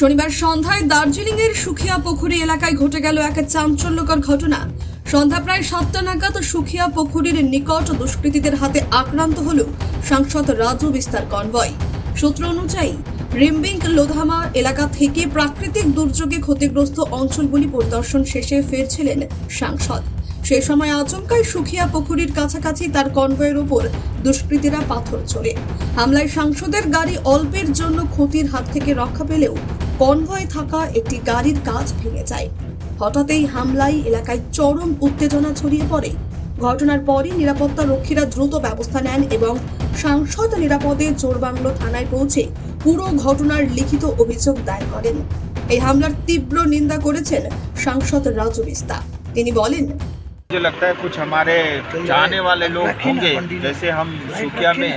শনিবার সন্ধ্যায় দার্জিলিং এর সুখিয়া পুকুরি এলাকায় ঘটে গেল এক চাঞ্চল্যকর ঘটনা। সন্ধ্যা প্রায় সাতটা নাগাদ সুখিয়া পুকুরির নিকট দুষ্কৃতীদের হাতে আক্রান্ত হল সাংসদ রাজু বিস্তার কনভয়। সূত্র অনুযায়ী রিম্বিং লোধামা এলাকা থেকে প্রাকৃতিক দুর্যোগে ক্ষতিগ্রস্ত অঞ্চলগুলি পরিদর্শন শেষে ফিরছিলেন সাংসদ। সে সময় আচমকাই সুখিয়া পুকুরির কাছাকাছি তার কনভয়ের ওপর দুষ্কৃতীরা পাথর ছোড়ে। হামলায় সাংসদের গাড়ি অল্পের জন্য ক্ষতির হাত থেকে রক্ষা পেলেও কনভয়ে থাকা একটি গাড়ির কাজ ভেঙে যায় হঠাৎই হামলায় এলাকায় চরম উত্তেজনা ছড়িয়ে পড়ে ঘটনার পরই নিরাপত্তা রক্ষীরা দ্রুত ব্যবস্থা নেন এবং সাংসদ নিরাপদে চোরবাংলো থানায় পৌঁছে পুরো ঘটনার লিখিত অভিযোগ দায়ের করেন এই হামলার তীব্র নিন্দা করেছেন সাংসদ রাজু বিস্তা তিনি বলেন मुझे लगता है कुछ हमारे चाहने वाले लोग होंगे जैसे हम सुकिया में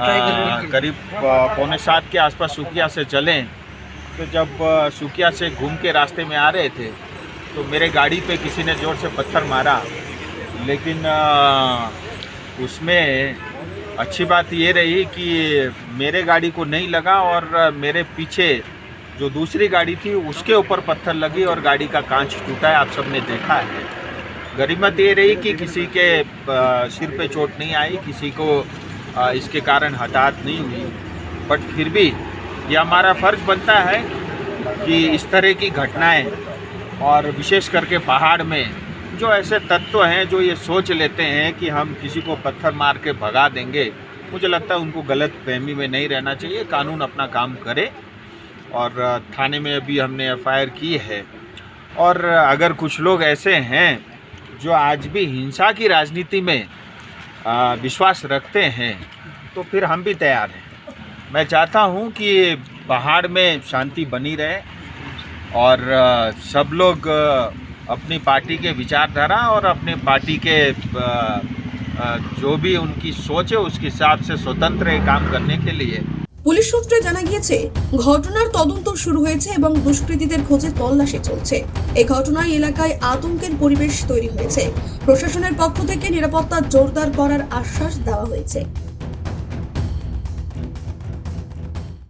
आ, करीब आ, पौने सात के आसपास सुकिया से चलें तो जब सुकिया से घूम के रास्ते में आ रहे थे तो मेरे गाड़ी पे किसी ने ज़ोर से पत्थर मारा। लेकिन उसमें अच्छी बात ये रही कि मेरे गाड़ी को नहीं लगा और मेरे पीछे जो दूसरी गाड़ी थी, उसके ऊपर पत्थर लगी और गाड़ी का कांच टूटा है, आप सबने देखा है। गरीबत ये रही कि किसी के सिर पे चोट नहीं आई, किसी को इसके कारण हताहत नहीं हुई। बट फिर भी ये हमारा फ़र्ज़ बनता है कि इस तरह की घटनाएँ और विशेष करके पहाड़ में जो ऐसे तत्व हैं, जो ये सोच लेते हैं कि हम किसी को पत्थर मार के भगा देंगे, मुझे लगता है उनको गलत फहमी में नहीं रहना चाहिए, कानून अपना काम करे। और, थाने में अभी हमने एफआईआर की है। और, अगर कुछ लोग ऐसे हैं जो आज भी हिंसा की राजनीति में विश्वास रखते हैं तो फिर हम भी तैयार हैं। मैं चाहता हूं कि पहाड़ में शांति बनी रहे और आ, सब लोग आ, अपनी पार्टी के विचारधारा और अपने पार्टी के आ, आ, जो भी उनकी सोच है उसके हिसाब से स्वतंत्र है काम करने के लिए পুলিশ সূত্রে জানা গিয়েছে ঘটনার তদন্ত শুরু হয়েছে এবং দুষ্কৃতীদের খোঁজে তল্লাশি চলছে এই ঘটনায় এলাকায় আতঙ্কের পরিবেশ তৈরি হয়েছে প্রশাসনের পক্ষ থেকে নিরাপত্তা জোরদার করার আশ্বাস দেওয়া হয়েছে